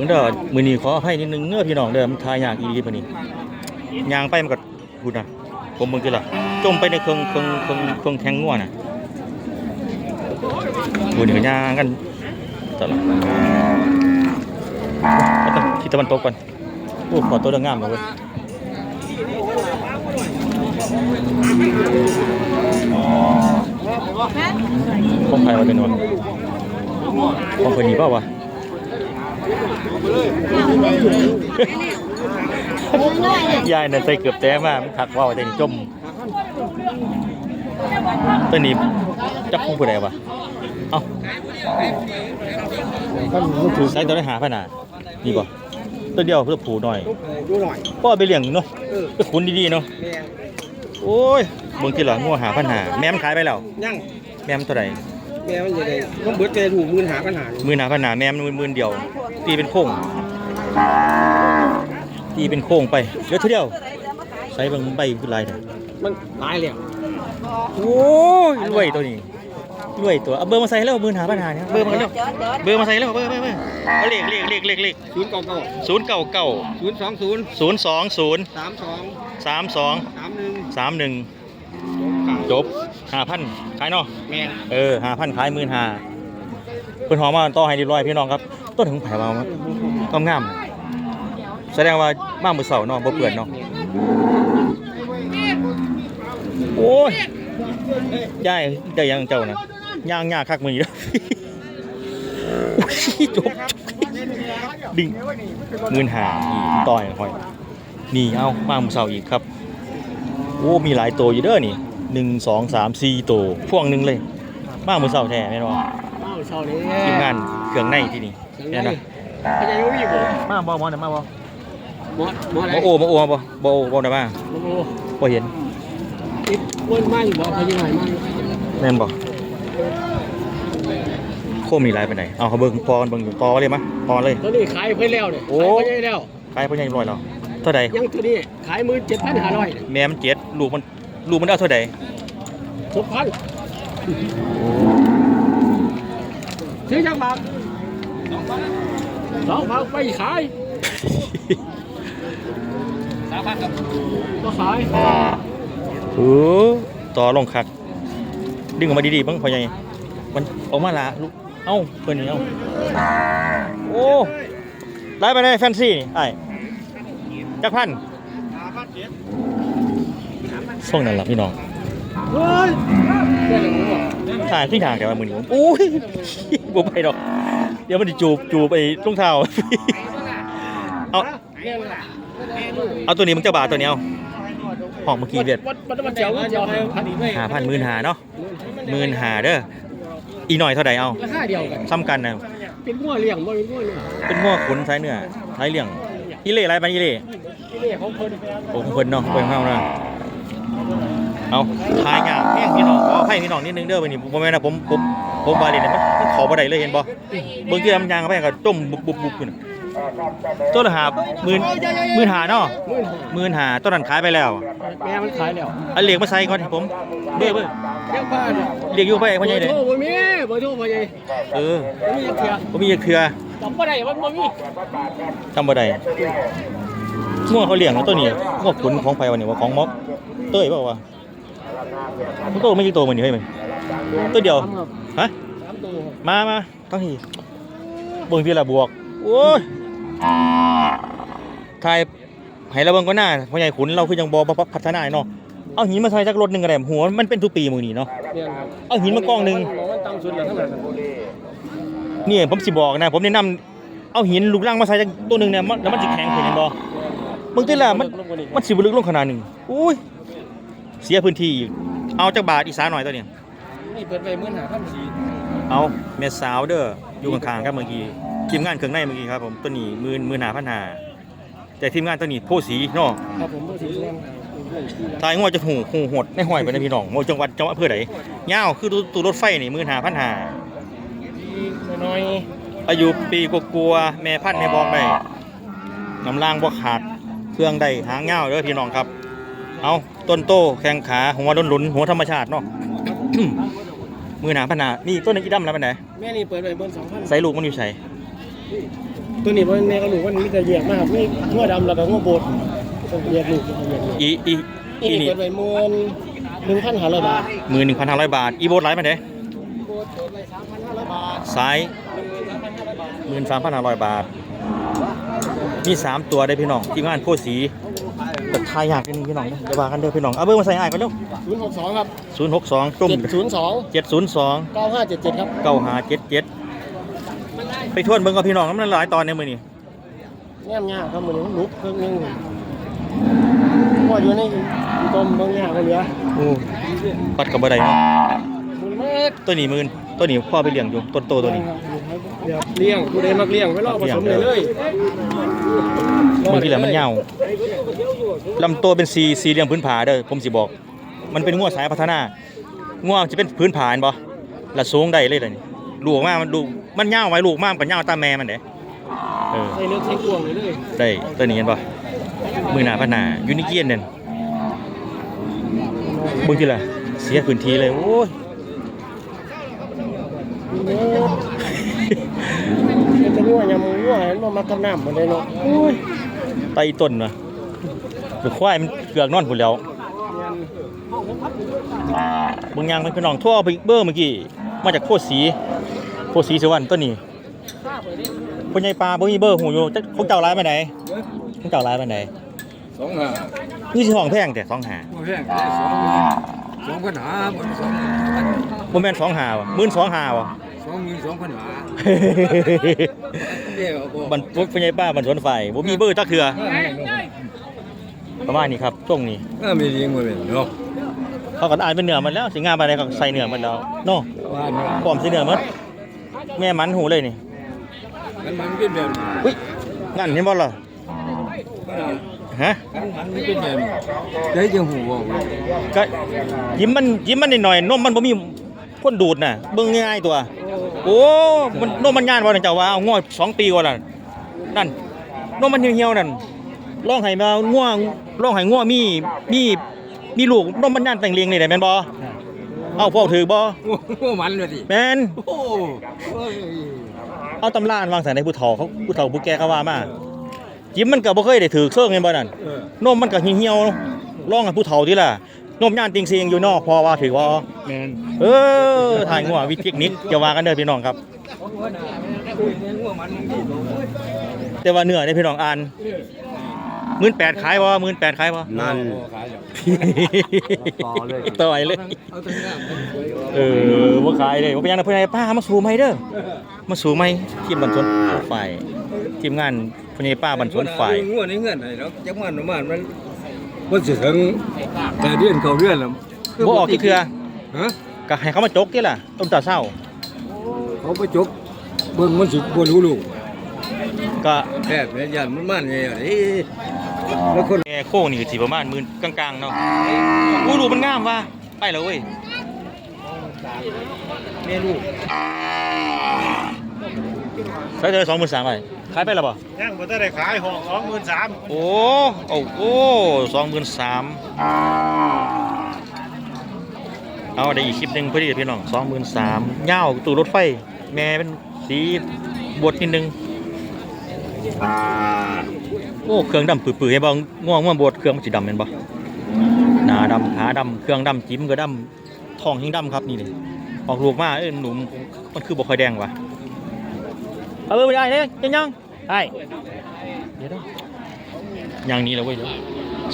บิ่งเด้อมื้อนี้ขออภัยนิดนึงเด้อพี่น้องเด้อมันทายยากอีหลีปานนี้ยางไปมันก็พูดนะผมเบิ่งคือล่ะจมไปในเครื่องเครื่องเครื่องเครื่องแทงงัวน่ะพูดนี่ก็ยางกันตลอดเอาต้องทิศตะวันตกก่อนโอ้ขอตัวเรื่องงามเลยเว้ยของใครวะเป็นวะของคนนี้เปล่าวะ ยายน่ะใส่เกือบแต้มามันคักว่าวแต่นี่จมตัวนี้จับคู่ผู้ใดวะเอ้าท่านรู้ถือใส่ตัวได้หาพะนานี่บ่ตัวเดียวเพื่อผูหน่อยดูหน่อยพ่อไปเลี้ยงเนาะไปขุนดีๆเนาะแม่โอ้ยเบิ่งทีหลังงัวหาพันหาแม่มันขายไปแล้วยังแม่มันเท่าไหร่แม่มันจะได้ต้องเบิดใจถูกมือหาปัญหาหมื่นหาพันหาแม่มันหมื่นเดียว ตีเป็นโค้งตีเป็นโค้งไปเหลือเท่าเดียวใส่เบิ่งใบคือลายเด้อมันตายแล้วโอ้ยรวยตัวนี้รวยตัวเอาเบอร์มาใส่แล้วหมื่นหาพันหาเนี่ยเบอร์มาแล้วเบอร์มาใส่แล้วเบอร์เบอร์เบอร์เอาเลขเลขเลขเลขเลขศูนย์เก้าเก้าศูนย์เก้าเก้าศูนย์สองศูนย์ศูนย์สองศูนย์สามสองสามสองสามหนึ่งสามหนึ่งจบ ห้าพันขายเนาะแม่เออห้าพันขายหมื่นห้าเพิ่นหอมมาต่อให้เรียบร้อยพี่น้องครับ ต้นถึงไผ่มางามงามๆแสดงว่ามามือเสาร์เนาะบ่เปื่อนเนาะโอ้ยยายได้ยังเจ้านะย่างยากคักมือนี้เด้อโอ้ยจบดึงหมื่นห้าอีกต่อยหอยนี่เอามามือเสาร์อีกครับโอ้มีหลายตัวอยู่เด้อนี่ หนึ่งสองสามสี่ตัวพ่วงหนึ่งเลย มามือเสาร์แท้แม่นบ่อ้าวเช่านี้ทีมงานเครื่องในที่นี่ยัแม่งนไงบ่เขาจะรู้อีกบ่มาบ่บ่นะมาบ่บ่บ่อะไรบ่โอ้บ่โอ้บ่บ่โอ้บ่ได้มาบ่โอ้บ่เห็นติดอ้วนมากอยู่บ่เขายังไงมากแม่นบ่โคมมีหลายปานใดเอาเขาเบิ่งพอกันเบิ่งอยู่พอเลยมะพอเลย ตัวนี้ขายเพิ่นแล้วเนี่ยโอ้ ขายเพิ่นแล้วขายเพิ่นใหญ่ร้อยแล้วเท่าใดยังตัวนี้ขายมือเจ็ดพันห้าร้อยแม่มันเจ็ดลูกมัน ลูกมันเอาเท่าใดหกพันซื้อจังบาทสองพันไปขายสามพันครับก็ขายโอ้ต่อลงคัก ดึงออกมาดีๆเบิ่งพ่อใหญ่มันออกมาละลูกเอ้าเพิ่นนี่เอ้าโอ้ได้ไปได้แฟนซีนี่ไอ้จักพันส่งนั่นล่ะพี่ น้องเฮ้ยได้เลยผมบอกถ่ายขึ้นทางแต่ว่ามือนี้ผมอุ้ยบ่ไปดอก เดี๋ยวมันจะจูบจูบไปรองเท้าเอาเรียกว่าเอาตัวนี้มึงจะบาทตัวนี้เอาห้องเมื่อกี้เดือดวัดวัดวัดเจียววัดเจียวให้พันอีกไม่หาพันหมื่นหาเนาะหมื่นหาเด้ออีหน่อยเท่าใดเอาราคาเดียวกันซ้ำกันนะเป็นงัวเลี้ยงบ่เป็นงัวเลี้ยงเป็นหัวขุนสายเนื้อสายเลี่ยงอีเล่ไรไปอีเล่ที่นี่ของเพิ่นโอ้ของเพิ่นเนาะเพิ่นเข้าเนาะ เอาทายงามแห้งพี่น้องขอให้พี่น้องนิดนึงเด้อวันนี้ผมแม่นะผมผมผมบาดนี่มันมันขอบ่ได้เลยเห็นบ่เบิ่งที่มันยางเข้าไปก็ต้มบุบบุบบุบอยู่น่ะตัวละหาหมื่นหมื่นหาเนาะหมื่นหานต้นนั้นขายไปแล้วแม่มันขายแล้วอันเหล็กมาใส่ก่อนผมเบ้อเบ้อเรียกว่าเรียกอยู่ไปพ่อใหญ่เบเด้อร์โทรบ่มีเบอร์โทรบ่ใหญ่เออบ่มีจักเทื่อผมมีเครือจำบ่ได้มันบ่มีจำบ่ได้ง่วงเขาเลี้ยงตัวนี้ง่วงขุนของไผวันนี้ว่าของม็อก เต้ยเปล่าวะมันโตไม่กี่ตัวมันนี่เฮ้ยมันตัวเดียวฮะมามาทั้งทีเบิ่งทีละบวกโอ้ยทายให้ราเบิงก็หน้าพ่อใหญ่ขุนเราคือยังบ่บ่พัฒนาเนาะเอาหินมาใส่จักรถหนึ่งก็ได้หัวมันเป็นทุกปีมือนี้เนาะเอาหินมากองหนึ่งนี่ผมสิบอกนะ ผมแนะนำเอาหินลูกรังมาใส่จักตัวหนึ่งเนี่ยแล้วมันสิแข็งขึ้นเห็นบ่มึงติล่ะมันมันสิบลึกลงขนาดหนึ่งอุ้ย เสียพื้นที่อีกเอาจักบาทอีสานหน่อยตัวนี้นี่เปิดไปหมื่นห้าพันสี่เอาแม่สาวเด้ออยู่ข้างๆครับเมื่อกี้ทีมงานเครื่องในเมื่อกี้ครับผมตัวนี้หมื่นหมื่นหาพันหาแต่ทีมงานตัวนี้โพสีเนาะครับผมบ่ถือแรงตายงัวจะหูหูหดในห้อยไปนะพี่น้องโมจังหวัดจังหวัดอำเภอใดยาวคือตู้ตู้รถไฟนี่หมื่นหาพันหาน้อยอายุปีกลัวาๆแม่พันธุ์แม่บอกได้น้ำล่างบ่ขาดเครื่องได้หางเงาวเด้อพี่น้องครับเอา ต้นโตแข้งขาหัวล้นหลุนๆหัวธรรมชาติเนาะ มือหนาพันหนานี่ต้นนี้กี่ดำแล้วเป็นไหนแม่นี่เปิดไปหมื่นสองพันใส่ลูกมันอยู่ใส่ตัวนี้มันแม่กับลูกมันมีแต่แยกมากมีงัวดำแล้วก็งัวโบดแยกลูกแยกลูกอีอีอีอีนี่นี่เปิดไว้หมื่นหนึ่งพันห้าร้อยบาทมือหนึ่งพันห้าร้อยบาท อีโบดไลฟ์มาเด้โบดเปิดไว้สามพันห้าร้อยบาทซ้ายหนึ่งสามพันห้าร้อยบาทหมื่นสามพันห้าร้อยบาท มีสามตัวได้พี่น้องทีมงานโคตรสี แต่ทายยากนิดนึงพี่น้องเด้อเดี๋ยวว่ากันเด้อพี่น้องเอาเบอร์มาใส่อ้ายก่อนเร็วศูนย์หกสองครับศูนย์หกสองตุ้มเจ็ดศูนย์สองเจ็ดศูนย์สองเก้าห้าเจ็ดเจ็ดครับเก้าห้าเจ็ดเจ็ดไปทวนเบิ่งกับพี่น้องมันหลายตอนในมือนี่แง่มง่ายครับมือนี้ลุกเครื่องนึงว่าอยู่ในต้มบางอย่างก็เหลือโอ้ปัดกับบ่ได้เนาะหมื่นเมตรตัวนี้หมื่นตัวนี้พ่อไปเลี้ยงอยู่ต้นโตตัวนี้ เดี๋ยวเลี้ยงผู้ใดมักเลี้ยงไว้รอผสมเลยเลยบางทีแหละมันยาวลำตัวเป็นสีสีเหลี่ยมพื้นผาเด้อผมสิบอก มันเป็นงัวสายพัฒนางัวจะเป็นพื้นผาเห็นบ่ละสูงได้เลยเด้อนี่ลูกออกมามันลูกมันยาวไว้ลูกมากกว่ายาวตามแม่มันเด้เออใส่เลือกใส่กวงเลยเลยได้ตัวนี้เห็นป่ะมือหนาพันหนายูนิเกียนเด่นเบิ่งทีละเสียพื้นที่เลยโอ้ยเมตรมัน จะงัวยำงัวเห็นบ่มักกับน้ำหมดเลยเนาะโอ้ยไตต้นว่ะหรือควายมันเกือกนอนพุ่นแล้วเบิ่งยางมันพี่น้องทั่วเอาไปเบอร์เมื่อกี้ มาจากโคตรสีโคตรสีสวรรค์ตัวนี้พ่อใหญ่ปลาบ่มีเบอร์หูอยู่จักของเจ้าร้ายไปไหนของเจ้าร้ายไปไหนสองห้านี่สิห้องแพงแต่สองหาโมแพงได้สองหมื่นสองพันหาบนสองบ่แม่นสองหาว่ะหมื่นสองหาว่ะส องหมื่นสองพันหาเดี๋ยวบอกบันพวกพญายป้าบันสวนไฟบ่มีเบอร์จักเทื่อประมาณนี้ครับช่วงนี้น่ามีเลี้ยงมาเป็นเนาะเขาก็อ่านเป็นเนื้อมันแล้วสิงามไปไหนก็ใส่เนื้อมันแล้วเนาะว่าเนาะพร้อมสิเนื้อหมดแม่มันหูเลยนี่มันมันเป็นแบบนี้อุ้ยงั้นเห็นบ่ล่ะฮะมันมันเป็นแบบนี้ได้จังหูบอกว่าก็ยิ้มมันยิ้มมันนิดหน่อยนมมันบ่มีคนดูดน่ะเบิ่งง่ายๆตัว โอ้มันนมมันย่านบ่นั่นเจ้าว่าเอาง้อสองปีกว่าแล้วนั่นนมมันเหี่ยวๆนั่นร้องให้มาง่วงร้องให้ง่วมีมีมีลูกนมมันย่านแต่งเลี้ยงนี่ได้แม่นบ่เอาพ่อถือบ่โอ้มันเลยดิแม่นโอ้โอ้ยเอาตำราอันวางใส่ในผู้เฒ่าเขาผู้เฒ่าผู้แก่เขาว่ามาจิ้มมันก็บ่เคยได้ถือเสื่องแม่นบ่นั่นเออนมมันก็เหี่ยวๆร้องให้ผู้เฒ่าติล่ะ นมย่านติงเสียงอยู่นอกพอว่าถือบ่แมนเออถ่ายงัววิเทคนิคอย่าว่ากันเด้อพี่น้องครับงัวมันดีแต่ว่าเนื้อเนี่ยพี่น้องอ่านหมื่นแปดขายบ่หมื่นแปดขายบ่นั่นต่อเลยต่อยเลยเอาตัวนี้เออบ่ขายเลยบ่เป็นหยังนะเพิ่นให้ป้ามาสู่ใหม่เด้อมาสู่ใหม่ทีมบันสวนฝ่ายทีมงานเพิ่นให้ป้าบันสวนฝ่ายงัวในเงื่อนไหนเนาะจังมันมันมัน มันสิถึงแต่เดือนเขาเดือนแล้วบ่ออกกี่เทื่อฮะก็ให้เขามาจกติล่ะต้นตาเศร้า เขาไปจกเบิ่งมันสิบ่รู้ลูกก็แพทย์แม่ยันมันมันไงอะนี่แล้วคนแม่โค้งนี่ก็สิประมาณหมื่นกลางๆเนาะอู้ดูมันงามว่ะไปแล้วเว้ยเมนู ใช้เธอ23,000ไปขายไปแล้วบ่ย่างบ่ได้ขายห้องสองหมื่นสามโอ้โอ้โอ้สองหมื่นสามเอาได้อีกคลิปหนึ่งพอดีพี่น้องสองหมื่นสามเงาตู้รถไฟ แม่เป็นสีบดนิดนึงโอ้เครื่องดำปื้อๆให้บ่ง่วงง่วงบดเครื่องมันสีดำเป็นบ่หน้าดำขาดำเครื่องดำจิ้มก็ดำท้องหิงดำครับนี่เลยออกลูกมาเอ้ยหนุ่มมันคือบ่ค่อยแดงว่ะ เอาไปได้เนี่ยยังยังไอ้เดี๋ยวเด้อย่างนี้แล้วเว้ย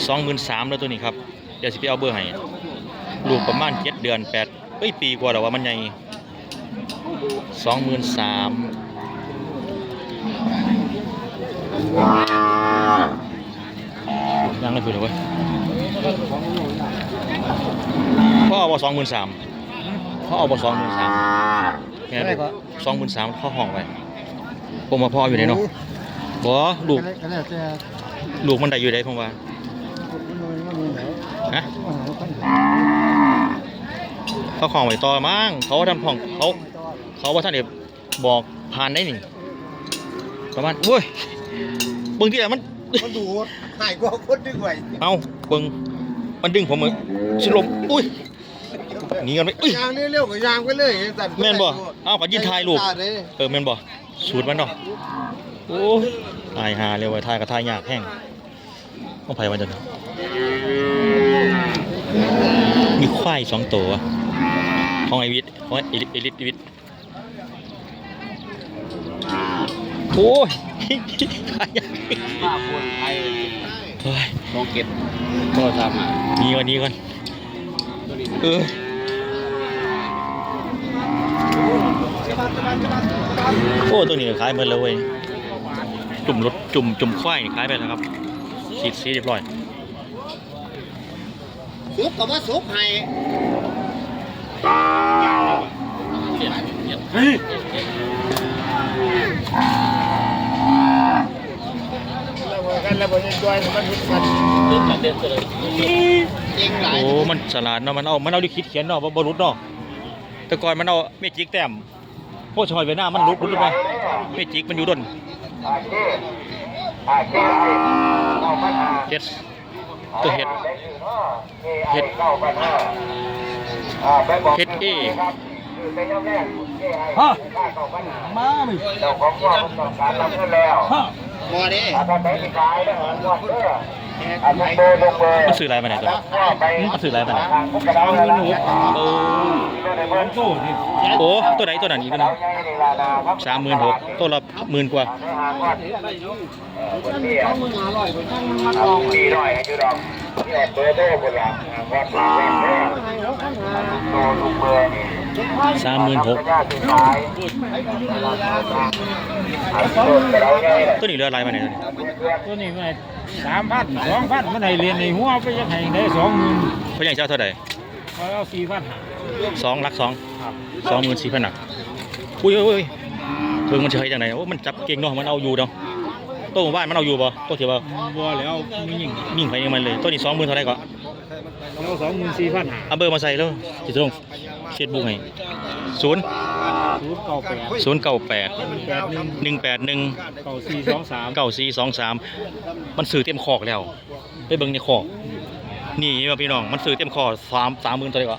สองหมื่นสามแล้วตัวนี้ครับ เดี๋ยวสิไปเอาเบอร์ให้ลูกประมาณเจ็ดเดือนแปดเอ้ยปีกว่าแล้วว่ามันใหญ่สองหมื่นสามยังไม่พูดเลยเว้ยพ่อเอาบ่สองหมื่นสามพ่อเอาบ่สองหมื่นสามแค่สองหมื่นสามข้าห้องไป ผมมาพ่ออยู่ไหนเนาะบ่ลูกก็แล้วแต่ลูกมันได้อยู่ได้ผมว่าฮะเขาของไว้ต่อมั้งเขาทำของเขาเขาว่าท่านเอกบอกผ่านได้นี่ประมาณโอ้ยเบิ่งที่ไหนมันมันดูหายกว่าคนดึงไว้เอาเบิ่งมันดึงผมมือชิลมอุ้ยหนีกันไหมอุ้ยยางเร็วๆก็ยางไปเลยสั่นแม่นบ่เอาปัดยินทายลูกเออแม่นบ่ สูตรมันเนาะโอ้ยตายหาเร็วไว้ทายกับทายยากแห้งต้องไผวันจันทร์มีควายสองตัวของไอวิทย์ของไอลิทไอลิทไอวิทย์โอ้ยทายยากมาคนไทยเฮ้ยลองเก็บก็ทำอะมีวันนี้ก่อนเออ โอ้ตัวนี้ขายหมดแล้วเว้ยจุ่มรถจุ่มจุ่มควายนี่ขายไปแล้วครับสีสีเรียบร้อยสุกกับว่าสุกให้กันแล้วบ่ยังด้วยมันหุดกันเองหลายโอ้ มันฉลาดเนาะ มันเอา มันเอาดิคิดเขียนเนาะบ่บ่รุดเนาะ แต่ก่อนมันเอาเมจิกแต้ม พวกชอยเวียดนามมันรุดรุดไปเมจิกมันอยู่ดนเฮ็ดตัวเฮ็ดเฮ็ดเฮ็ดเอฮะมาไม่ฮะบ่เด้ มันซื้ออะไรมาไหนยตัวมันซื้ออะไรมาไหนยเอาเงินหนูโอ้ของโซ่ที่โอ้ตัวไหนตัวนั้นอีกตัวหนึงสามหมื่นหกตัวละหมื่นกว่าสามหมื่นหก ตัวนี้เรืออะไรมาเนี่ยตัวนี้ไงสามพันสองพันมันให้เรียนในหัวไปยังให้ได้สองหมื่นเขายังเช่าเท่าไหร่พอเอาสี่พันหาสองลักสองครับสองหมื่นสี่พันหนักอุ้ยอุ้ยอุ้ยเบิ่งมันจะให้จังไหนโอ้มันจับเก่งเนาะมันเอาอยู่เนาะตัวหมู่บ้านมันเอาอยู่ป่ตัวที่ว่าบัวแล้วมีหญิงยิ่งไปยิ่งมันเลยตัวนี้สองหมื่นเท่าไหร่ก็ เอาสองหมื่นสี่พันหาเอาเบอร์มาใส่แล้วจิตรงเฟซบุ๊กให้ศูนย์ศูนย์เก้าแปดศูนย์เก้าแปดแปดหนึ่งหนึ่งแปดหนึ่งเก้าสี่สองสามเก้าสี่สองสามมันสื่อเต็มคอกแล้วไปเบิ่งในคอกนี่ว่าพี่น้องมันสื่อเต็มคอสามสามหมื่นตัวเดียว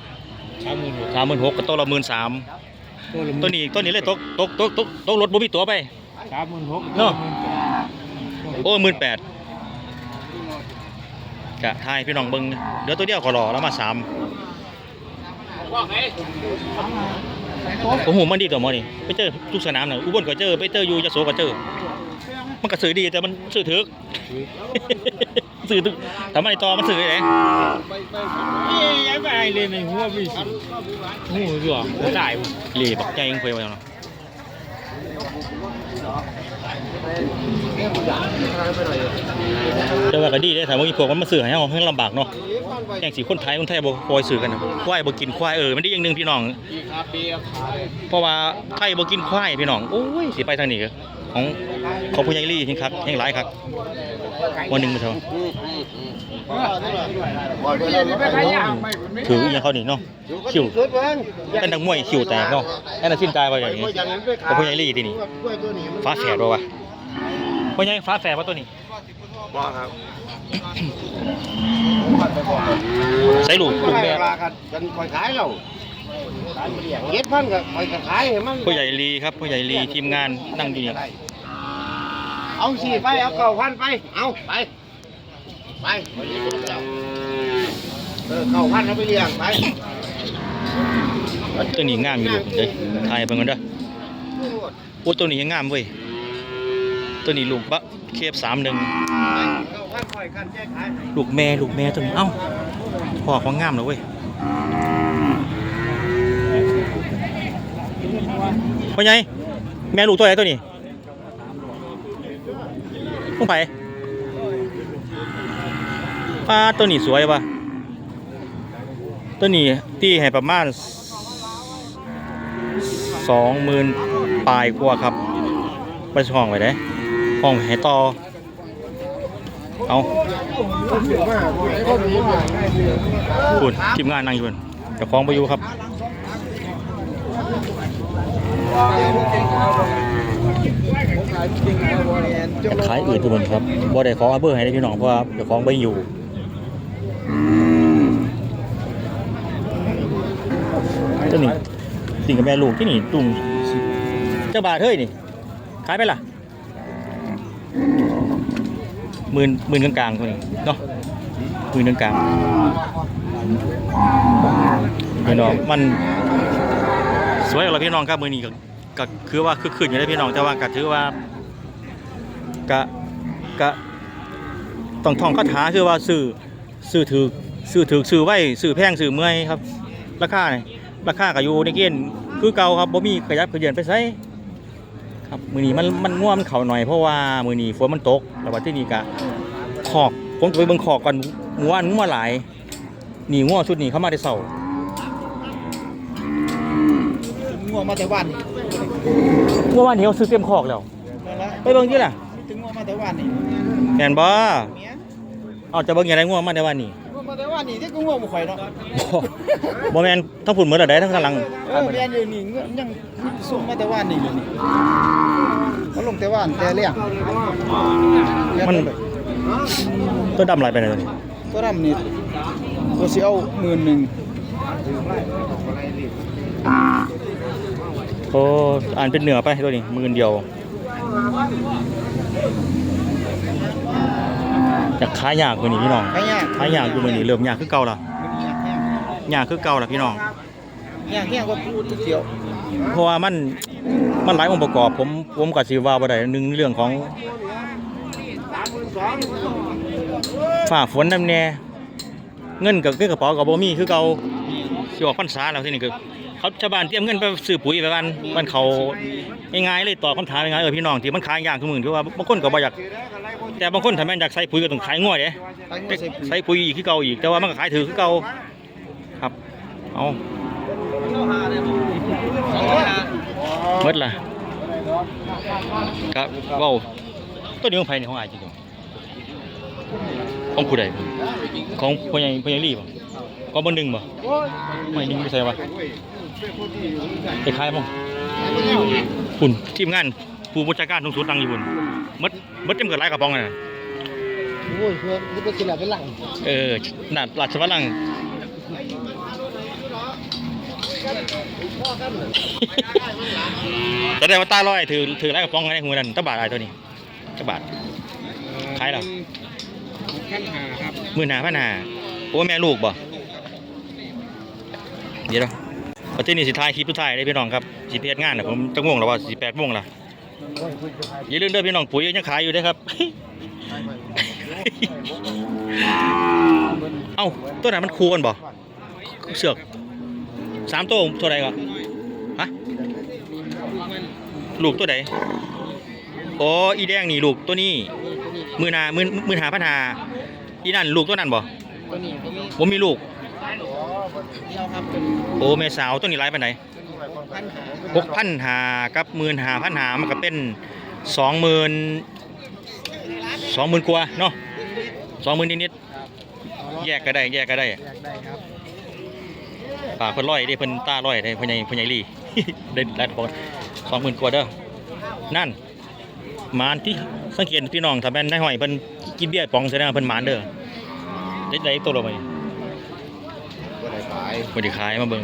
สามหมื่นหกสามหมื่นหกกับตัวละหมื่นสามตัวละหตัวมื่นนี้ตัวนี้เลยตกตกตกตกตกรถบุบีตัวไปสามหมื่นหกเนาะโอ้หมื่นแปด กะทายพี่น้องเบิ่งเดี๋ยวตัวเดียวขอรอแล้วมาสามโอ้โหมันดีตัวหมอนี่ไปเจอทุกสนามน่ะอุบลก็เจอไปเจออยู่ยโสก็เจอ มันก็สื่อดีแต่มันสื่อถึกสื่อถึกแต่มันไอต่อมันสื่อไงเอ้ยยังไม่ให้เรียนในหัวไปสิหูเสือหัวได้บ่เหล่บักใจยังเคยมาแล้วเนาะ แต่ว่าก็ดีเด้ถามว่ามีพวกมันมาสื่อให้เราให้ลำบากเนาะอย่างสีคนไทยคนไทยบ่คอยสื่อกันนะควายบ่กินควายเออมันได้อย่างหนึงพี่น้องเพราะว่าไทยบ่กินควายพี่น้องโอ้ยสิไปทางนี้ก็ของของผู้ใหญ่ลี่เฮงคักเฮงหลายคักวันหนึ่งมันเท่าถืออีหยังเขานี่เนาะคิวเป็นนักมวยคิวแตกเนาะแอนนาซินตายไปอย่างนี้อย่างนั้นไปกับผู้ใหญ่ลี่ที่นี่ฟ้าแฝดบ่วะ ผู้ใหญ่ฟ้าแฝดว่าตัวนี้บ่ครับใส่ลูกลูกแม่รากันกันคอยขายเราเก็ดพันกับคอยขายให้มันผู้ใหญ่ลีครับผู้ใหญ่ลีทีมงานนั่งอยู่นี่เอาสี่ไปเอาเก้าพันไปเอาไปไปเออเก้าพันเอาไปเลี้ยงไปตัวนี้งามอยู่ลูกเด้ยถ่ายไปกันเด้อโอ้ตัวนี้ยังงามเว้ย ตัวนี้ลูกบะเคฟสามหนึ่งเก้าพันคอยกันแก้ขายให้ลูกแม่ลูกแม่ตัวนี้เอ้าพ่อของงามเลยเว้ยพ่อใหญ่แม่ลูกตัวไหนตัวนี้ลูกไผ่ป้าตัวนี้สวยว่ะตัวนี้ที่ให้ประมาณสองหมื่นปลายกว่าครับไปช่องไว้ได้ ห้องให้ต่อเอาคุณทีมงานนั่งอยู่บนเจ้าของไปอยู่ครับขายอื่นทุกคนครับบ่ได้ขอเอาเบอร์ให้ได้พี่น้องเพราะว่าเจ้าของไปอยู่ตัวนี้สิ่งกับแม่ลูกที่นี่ตุงเจ้าบาทเฮ้ยนี่ขายไปล่ะ หมื่นหมื่นกลางๆคนนี้เนาะหมื่นกลางๆพี่น้องมันสวยแล้วพี่น้องครับมือนี้ก็ก็คือว่าคือขึ้นอยู่ได้พี่น้องแต่ว่าก็ถือว่าก็ก็ต้องท่องคาถาคือว่าซื้อซื้อถือซื้อถือซื้อไว้ซื้อแพงซื้อเมื่อยครับ ราคาเนี่ยราคาก็อยู่ในเกณฑ์คือเก่าครับบ่มีขยับขยื่นไปไส ครับมื้อนี้มันมันง่วมนเขาหน่อยเพราะว่ามื้อนี้ฝนมันตกแล้วว่าที่นี่ก็ขอกผมจะไปเบิ่งขอกก่อนหมู่บ้านงัวหลายนี่งัวชุดนี้เข้ามาได้เช้าง่วงมาแต่วันงัวบ้านนี้เขาซื้อเต็มขอกแล้วนั่นละไปเบิ่งที่ล่ะถึงง่วงมาแต่วันนี่แม่นบ่เมียเอาจะเบิ่งอย่างไรงัวมาในวันนี้ง่วงมา แต่วันนี่ที่กูง่วงบ่ข่อยเนาะบ่บ่แม่นทั้งพุ่นเหมือนใดทั้งข้างหลังเออเรียนอยู่นี่ยังสูงมาแต่วันนี่เลยนี่มันลงแต่วันแต่เลี้ยงมันตัวดำหลายไปไหนตัวนี้ตัวดำนี่ตัวสิเอาหมื่นหนึ่งโอ้อ่านเป็นเหนือไปตัวนี้หมื่นเดียว อยากขายยากกว่านี้พี่น้องขายยากขายยากอยู่มื้อนี้เริ่มยากคือเก่าและมันยากแห้งยากคือเก่าและพี่น้องยากแห้งกว่าพูดเที่ยวเพราะว่ามันมันหลายองค์ประกอบผมผมก็สิว่าบ่ได้หนึ่งเรื่องของฝ้าฝนนำแน่เงินกับเงินกระเป๋าก็บ่มีคือเก่าสิออกพรรษาแล้วทีนี้ก็ เขาชาวบ้านเตรียมเงินไปซื้อปุ๋ยไปบ้านบ้านเขาง่ายๆเลยตอบคำถามง่ายๆเออพี่น้องที่มันขายยากคือมื้อคือว่าบางคนก็บ่อยาก แต่บางคนถ้าแม่นอยากใส่ปุ๋ยก็ต้องขายง่วยเด้ใส่ปุ๋ยใส่ปุ๋ยอีกคือเก่าอีกแต่ว่ามันก็ขายถือคือเก่าครับเอาเมดละครับว้าวตัวนี้ของไผนี่ของอายจริงๆของผู้ใดของพ่อใหญ่พ่อใหญ่ลี่บ่ของบ่หนึ่งบ่ไม่หนึ่งไม่ใช่วะ ไปขายบ่คุณทีมงานผู้บัญชาการสูงสุดตั้งอยู่บนมัดมัดเต็มเกิดหลายกระป๋องเลยน่ะโอ้ยเพื่อนนี่เป็นกินแล้วเป็นหลังเออนาดราชวัลลังจะได้ว่าตาลอยถือถือไรกับป้องไงหัวนั่นตะบาทอะไรตัวนี้ตะบาทขายแล้วขั้นหาครับมื่นาพันหาโอ้แม่ลูกบ่เดี๋ยว เนาะประเทศนี้สิทายคลิปสุดท้ายได้พี่น้องครับสิเพจงานนะผมจะง่วงแล้วว่าสิแปดโมงละอย่าลืมเด้อพี่น้องปุ๋ยยังขายอยู่เด้อครับ เอ้าตัวนั้นมันคูกันบ่เสือกสามตัวตัวใดก่อนฮะลูกตัวใดโอ้อีแดงนี่ลูกตัวนี้ มือหนามือมือหาพันหาอีนั่นลูกตัวนั้นบ่ตัวนี้ก็มีผมมีลูก เดียวครับเป็นโอ้แม่สาวตัวนี้ไรปานไหนขั้นหาหกพันหากับหมื่นหาพันหามันก็เป็นสองหมื่นสองหมื่นกว่าเนาะสองหมื่นนิดๆแยกก็ได้แยกก็ได้อยากได้ครับปากเพิ่นร้อยได้เพิ่นตาร้อยได้เพิ่นใหญ่เพิ่นใหญ่ลี่ ได้ได้พอสองหมื่นกว่าเด้อนั่นหมานที่สังเกตพี่น้องถ้าแม่นได้หอยเพิ่นกินเบียร์ปองแสดงเพิ่นหมานเด้อได้ได้ตัวลงไปก็ได้ขาย บ่ได้ขายมาเบิ่ง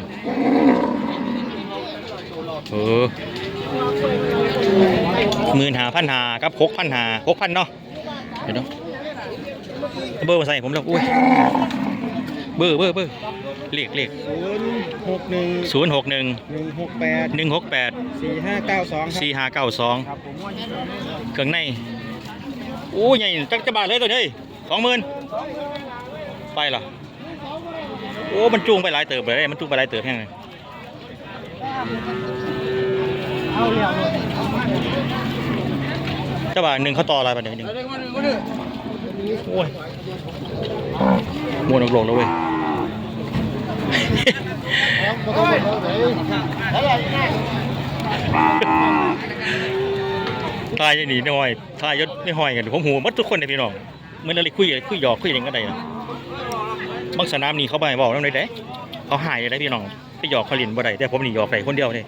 เออหมื่นหาพันหากับหกพันหาหกพันเนาะเดี๋ยวเนาะเอาเบอร์มาใส่ผมแล้วอุ้ยเบอร์เบอร์เบอร์เลขเลขศูนย์หกหนึ่งศูนย์หกหนึ่งหนึ่งหกแปดหนึ่งหกแปดสี่ห้าเก้าสองครับสี่ห้าเก้าสองครับผมเครื่องในโอ้ใหญ่จักจะบาทเลยตัวนี้สองหมื่นไปเหรอ โอ้ มันจูงไปหลายเติบเลยมันจูงไปหลายเติบแห้งเลยเอาเรียงเจ้าบ่าวหนึ่งเขาต่ออะไรไปเดี๋ยหนึ่งโอ้ยมวนออกลงแล้วเว้ยทายจะหนีไม่ห้อยทายยศไม่ห้อยกันผมหูมัดทุกคนเลยพี่น้องเมื่อเราคุยอะไรคุยหยอกคุยอย่างกันใดนะ บางสนามนี่เขาไปบอกน้ำเลยเด้เขาหายเลยพี่น้องไปหยอกเขาเลินบ่ได้แต่ผมนี่หยอกได้คนเดียวเลย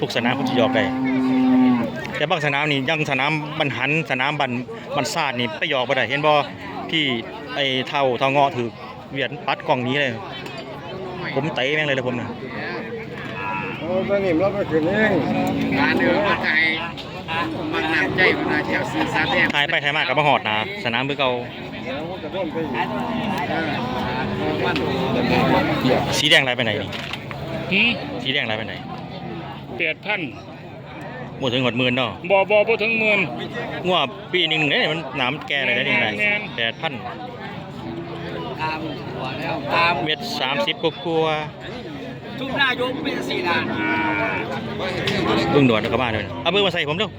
ทุกสนามผมจะหยอกได้แต่บางสนามนี่ยังสนามบันหันสนามบันบันซาดนี่ไปหยอกบ่ได้เห็นบ่ที่ไอ้เท่าเท่าเงาะถือเวียนปัดกล่องนี้เลย ผมเตะแม่งเลยเลยผมน่ะโอ้ตอนนี้เราไปขึ้นเองงานเดือดใจมันน้ำใจมันน่าเที่ยวซื้อสามแยกถ่ายไปถ่ายมากับมาหอดนะสนามเพื่อเก่า สีแดงอะไรไปไหนนี่หืมสีแดงอะไรไปไหนแปดพันหมดถึงหมดหมื่นเนาะบ่บ่บ่ถึงหมื่นงัวปีหนึ่งเนี่ยมันหนามแก่เลยนะนี่ไงแม่นแปดพันตามหัวแล้วตามเม็ดสามสิบกลัวทุกนายกเป็นสี่ล้านๆลุงหนวดแล้วก็มาเลยเอาเบอร์มาใส่ผมเร็ว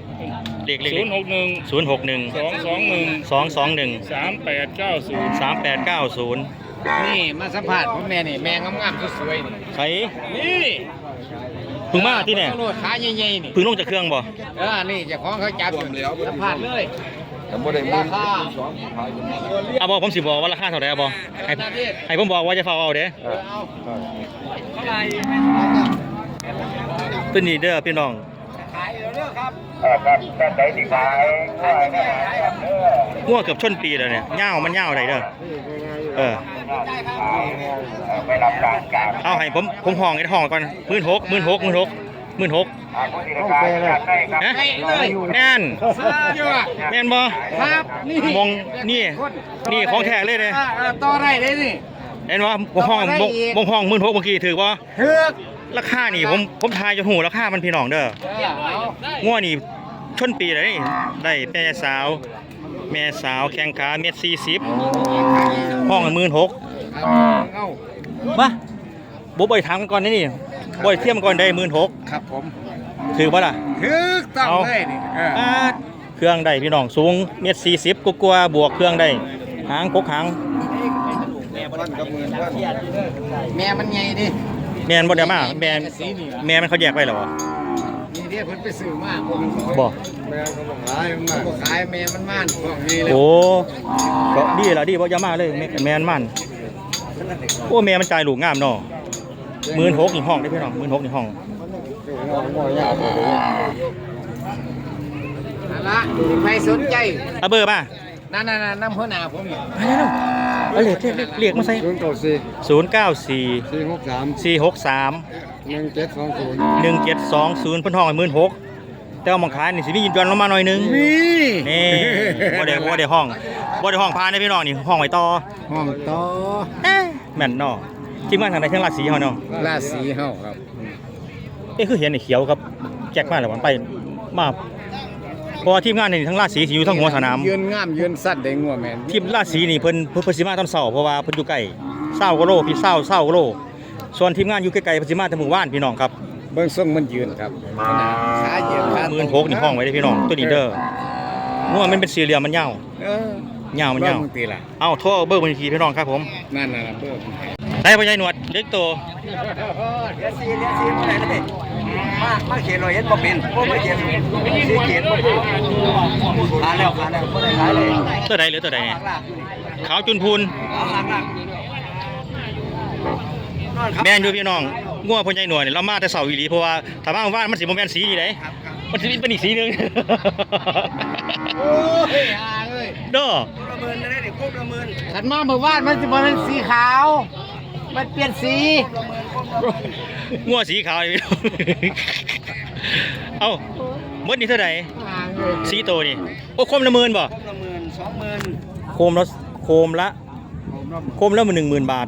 เด็กเล็กศูนย์หกหนึ่งศูนย์หกหนึ่งสองสองหนึ่งสองสองหนึ่งสามแปดเก้าศูนย์สามแปดเก้าศูนย์ นี่มาสัมผัสผมแม่นี่แม่งามๆสวยๆนี่ใส่นี่เพึ่งมาที่เนี่ยตำรวจขาใหญ่ๆนี่เพึ่งลงจากเครื่องบ่เออนี่เจ้าของเขาจับอยู่สัมผัสเลยแต่บ่ได้ราคาเอาบอกผมสิบอกว่าราคาเท่าไหร่เอาบอกให้ให้ผมบอกว่าจะเฝ้าเอาเด้เออเอาเท่าไหร่ตัวนี้เด้อพี่น้อง ขายเด้อครับงัวเกือบชนปีแล้วเนี่ยเง่ามันเง่าอะไรเด้อเออเอาให้ผมผมห้องไอ้ห้องก่อนหมื่นหกหมื่นหกหมื่นหกหมื่นหกโอเคเลยฮะให้เลยแน่นเยอะแน่นบ่ครับนี่มองนี่นี่ของแท้เลยเด้อ่าอ่าต่อได้เลยนี่เห็นบ่ผมห้องบ่บ่ห้องหมื่นหกเมื่อกี้ถือบ่เฮือก ราคานี่ผมผมทายจนหูราคามันพี่น้องเด้อเออเอางัวนี่ชนปีเลยนี่ได้แม่สาว แม่สาวแข่งขาเม็ดสี่สิบห้องหมื่นหกเอามาบุบไปถามกันก่อนนี่นี่บ่อยเทียมก่อนได้หมื่นหกครับผมถือป่ะล่ะถูกต้องเอาเลยนี่เอออ่าเครื่องได้พี่น้องสูงเม็ดสี่สิบกลัวาๆบวกเครื่องได้หางกกหางแม่มันใหญ่ดิ แมนบ่ได้มาแมนสีนี่ล่ะแมนมันเขาแยกไปแล้วบ่นี่เดี๋ยวเพิ่นไปซื้อมาบ่แม่ก็บอกหลายมันบ่ขายแม่มันม่านพวกนี้เลยโอ้ก็ดีละดีบ่อย่ามาเลยแม่แมนมันโอ้แม่มันจ่ายลูกงามเนาะหมื่นหกนี่ห้องได้พี่น้องหมื่นหกนี่ห้องนั่นละใครสนใจเอาเบอร์มานั่นๆๆนำหัวหน้าผมนี่ เอาเรียกเรียกเรียกมาใส่ศูนย์เก้าสี่ศูนย์เก้าสี่สี่หกสามสี่หกสามหนึ่งเจ็ดสองศูนย์หนึ่งเจ็ดสองศูนย์เพิ่นห้องหมื่นหกแต่ว่ามังคายนี่สิมียินยนลงมาหน่อยหนึงมีนี่บ่ได้บ่ได้ห้องบ่ได้ห้องพานได้พี่น้องนี่ห้องไว้ต่อห้องต่อเอ๊ะแม่นเนาะทีมงานทางใดเทิงราศีเฮาเนาะราศีเฮาครับเอ๊ะคือเห็นไอ้เขียวกับแจ็คมาแล้วมันไปมา เพราะว่าทีมงานนี่ทั้งราศีสิอยู่ทั้งหัวสนามยืนงามยืนสัตว์ได้งัวแม่นทีมราศีนี่เพิ่นเพิ่นเพิ่นสิมาตอนเช้าเพราะว่าเพิ่นอยู่ใกล้20กิโลพี่เศร้าเศร้ากิโลส่วนทีมงานอยู่ใกล้ๆเพิ่นสิมาแต่หมู่บ้านพี่น้องครับเบิ่งทรงมันยืนครับขายืนขาหมื่นหกนี่ห้องไว้ได้พี่น้องตัวนี้เด้องัวมันเป็นสี่เหลี่ยมมันยาวเออยาวมันยาวบิ่งตีล่ะเอาโทรเบอร์บัญชีพี่น้องครับผมนั่นน่ะล่ะเบิ่งได้พ่อใหญ่หนวดเล็กโตเดี๋ยวสีเดี๋ยวสีบ่ได้เลย มามาเขียนรอยเฮ็ดบ่เป็นบ่มาเขียนสีเขียนบ่เป็นขาแล้วขาแล้วบ่ได้ขายเลยตัวใดหรือตัวใดเนี่ยลากอยู่นี่ขาวจุนพูนลากลากนอนครับแม่นอยู่พี่น้องงัวพ่อใหญ่หนวดนี่เรามาแต่เสาร์อีหลีเพราะว่าถ้ามาว่านมันสิบ่แม่นสีนี่เด้มันสิเป็นอีกสีหนึง โอ้ยอ่าเลยเด้อประเมินได้ดิควบประเมินขันมาเมื่อวานมันจะเป็นสีขาว มันเปลี่ยนสีงัวสีขาวนี่พี่น้องเอ้าหมดนี่เท่าใดอ่าเลยสีโตนี่ โอ้โคมละหมื่นบ่ประเมินสองหมื่นโคมละโคมละโคมละมัน10,000บาท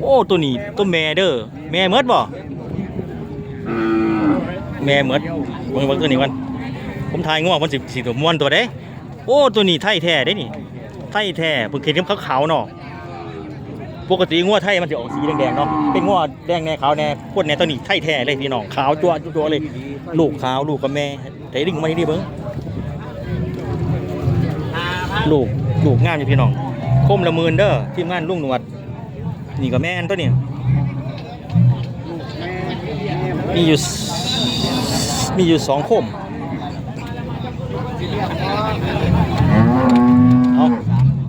โอ้ตัวนี้ตัวแม่เด้อแม่เมดบ่แม่เมดเบิ่งเบิ่งตัวนี้ก่อนผมทายงัวมันสิสิตัวม่วนตัวเด้ โอ้ตัวนี้ไทยแท้เด้นี่ไทยแท้เพิ่งเห็นกับขาวๆเนาะ ปกติงัวไทยมันจะออกสีแดงๆเนาะเป็นงัวแดงแน่ขาวแน่พ่นแน่ตัวนี้ไทยแท้เลยพี่น้องขาวจั่วจั่วเลย ลูกขาวลูกกับแม่แต่ดึงมานี่เบิ่งลูกลูกงามอยู่พี่น้องคมละมืนเด้อทีมงานลุงหนวด นี่ก็แม่นตัวนี้มีอยู่มีอยู่สองคมเอา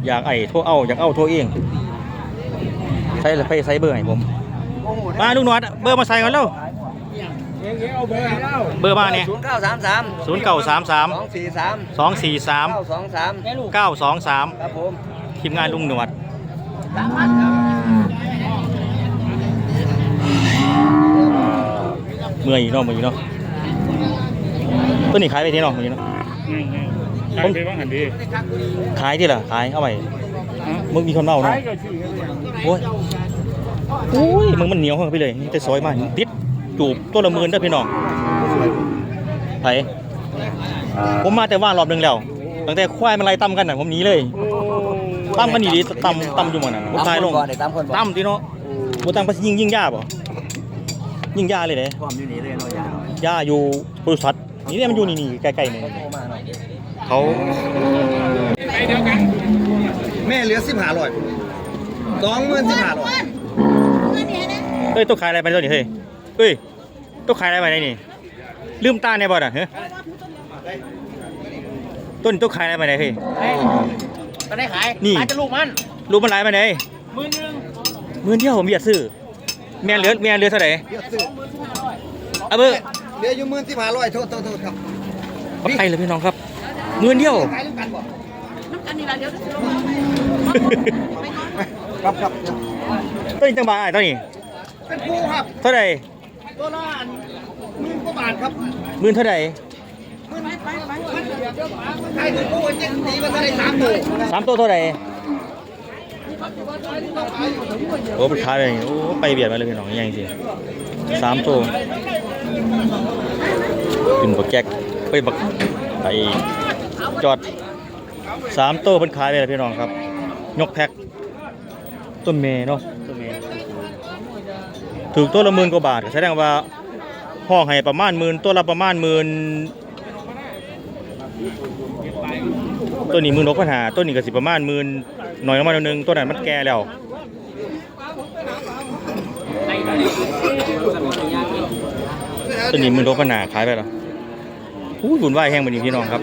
อยากไอ้โทรเอาอยากเอาโทรเอง ใส่ไปใส่เบอร์ให้ผม มาลุงหนวดเบอร์มาใส่กันแล้วเอาเบอร์ให้เราเบอร์มาเนี่ยศูนย์เก้าสามสามศูนย์เก้าสามสามสองสี่สามสองสี่สามเก้าสองสามเก้าสองสามครับผมทีมงานลุงหนวดเมื่อยอีกเนาะเมื่อยอีกเนาะตัวนี้ขายไปที่น้องนี่เนาะนี่นี่ขายไปว่างหันดีขายที่ล่ะขายเอาไปฮะ มึงมีคนเมาขาเนาะยก็ชื่อกันเลยโอ้ยโอ้ยมึงมันเหนียวเข้าไปเลยนี่แต่ซอยมากติดจูบตัวละหมื่นเด้อพี่น้องไผผมมาแต่ว่ารอบหนึงแล้วตั้งแต่ควายมันไล่ตั้มกันน่ะผมหนีเลยโอ้ตั้มกันดีๆตั้มตั้มอยู่หมันน่ะผมตายลงก่อนได้ตามคนบ่ตั้มที่เนาะบ่ตั้งไปยิงยิงยาบ่ยิงยาเลยเด้พร้อมอยู่นี่เลยเนาะยาวย่าอยู่บริษัทนี่เนี่ยมันอยู่นี่นี่ใกล้ๆนี่โทรมาเนาะเขา แม่เหลือสิบห้าร้อยสองหมื่นสิบห้าร้อยเอ้ยต้องขายอะไรไปตัวนี้เฮ้ยเอ้ยต้องขายอะไรไปไหนนี่ลืมตาในบ่อน่ะเฮ้ยต้นต้องขายอะไรไปไหนเฮ้ยก็ได้ขายนี่ขายจะลูกมันรู้มันหลายไปไหนมื้อนึงหมื่นเดียวผมอยากซื้อแม่เหลือแม่เหลือเท่าไหร่เดี๋ยวซื้อเอาเบอร์เหลืออยู่หมื่นสิบห้าร้อยโทษโทษโทษครับบักไปเลยพี่น้องครับหมื่นเดียวขายลูกกันบ่อันนี้ละเดี๋ยวจะ ครับครับต้นจังบาทอ้ายต้นนี้เป็นผู้ครับเท่าไหร่ตัวละอันหมื่นกว่าบาทครับหมื่นเท่าไหร่ขายถึงผู้วันเจ็ดสีก็ได้สามหมื่นสามตัวเท่าไหร่โอ้เป็นขายไปอย่างงี้โอ้ไปเบียดมาเลยพี่น้องยังสิสามตัวขึ้นบักแก๊กไปบักไปจอดสามตัวเป็นขายไปแล้วพี่น้องครับ ยกแพ็คต้นเมเนาะต้นเมถูกตัวละหมื่นกว่าบาทก็แสดงว่าห้องให้ประมาณหมื่นตัวละประมาณหมื่นตัวนี้หมื่นหกพันหาตัวนี้ก็สิประมาณหมื่นหน่อยลงมาหน่อยหนึงตัวนั้นมันแก่แล้วตัวนี้หมื่นหกพันหาขายไปแล้วอู้ยบุญไหวายแห้งบันนี้พี่น้องครับ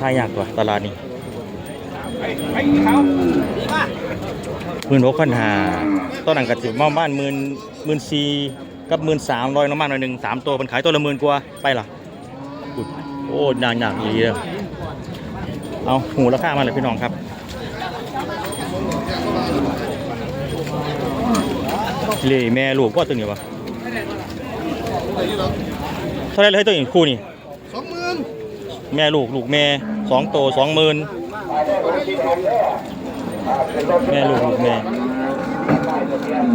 ทายยากกว่าตลาดนี้ หมื่นหกพันหาต้นหนังกระติบมาบ้านหมื่นหมื่นสี่กับหมื่นสามร้อยน้ำมันหน่อยหนึ่งสามตัวมันขายตัวละหมื่นกว่าไปล่ะอุ๊ยโอ้ยากยากดีเลยเอาหูราคามาเลยพี่น้องครับเล่แม่ลูกก็ตัวนี้วะเท่าไหรเลยตัวนี้คู่นี่สองหมื่นแม่ลูกลูกแม่สองโตสองหมื่น แม่ลูกลูกแม่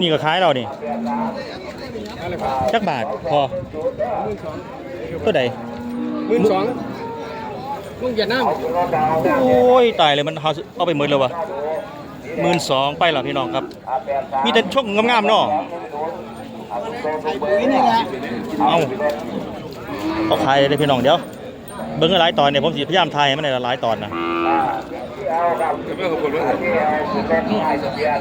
นี่ก็ขายเรานี่จักบาทพอตัวใดหมื่นสองลุงเวียดนามโอ้ยตายเลยมันเอาเอาไปหมดเลยวะหมื่นสองไปล่ะพี่น้องครับ มีแต่ช่วงงามๆเนาะเอาเขาขายเลยพี่น้องเดี๋ยว เบิ้งหลายตอนเนี่ยผมสิพยายามทายให้มันได้หลายตอนนะ Cảm ơn các bạn đã theo dõi.